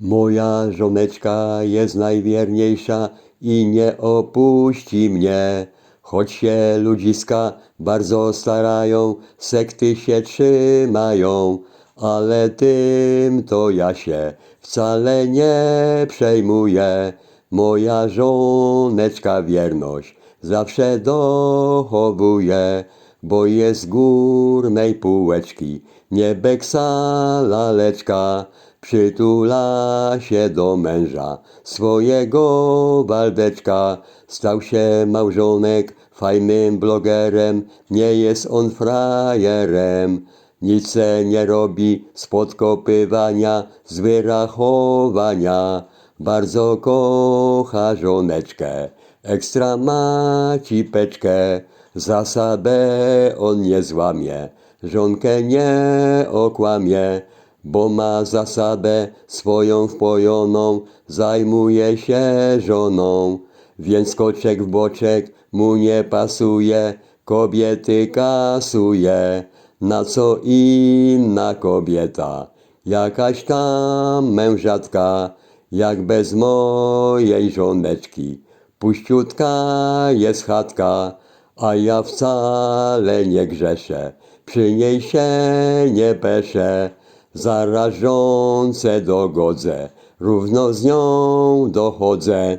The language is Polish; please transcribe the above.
Moja żoneczka jest najwierniejsza i nie opuści mnie. Choć się ludziska bardzo starają, sekty się trzymają, ale tym to ja się wcale nie przejmuję. Moja żoneczka wierność zawsze dochowuje, bo jest z gór mej półeczki, nie beksa laleczka. Przytula się do męża swojego Waldeczka. Stał się małżonek fajnym blogerem, nie jest on frajerem. Nic se nie robi z podkopywania, z wyrachowania. Bardzo kocha żoneczkę, ekstra ma cipeczkę. Zasadę on nie złamie, żonkę nie okłamie, bo ma zasadę swoją wpojoną, zajmuje się żoną. Więc koczek w boczek mu nie pasuje, kobiety kasuje. Na co inna kobieta, jakaś tam mężatka, jak bez mojej żoneczki. Puściutka jest chatka, a ja wcale nie grzeszę, przy niej się nie peszę. Zarażące dogodzę, równo z nią dochodzę.